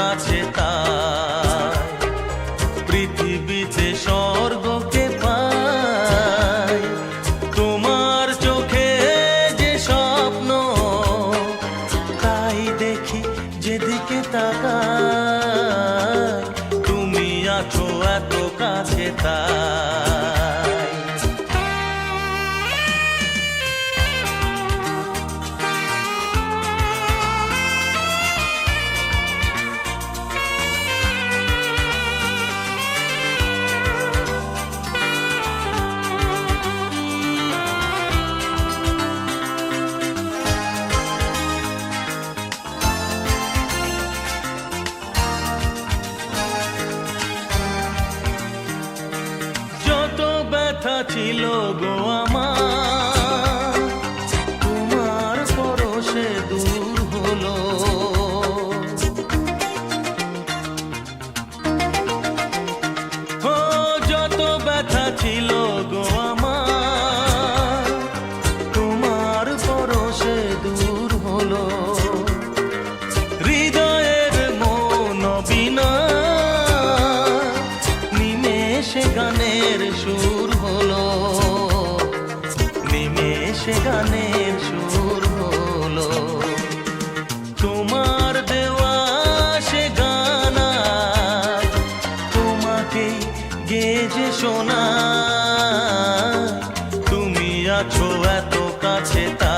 কাছে তাই ছিল গো আমার। তোমার পরশে দূর হলো। যত ব্যথা ছিল গো গানের সুর হলো। নিমেষে গানের সুর হলো। তোমার দেওয়া সে গানা, তোমাকে গেজে শোনা। তুমি আছো এত কাছে তা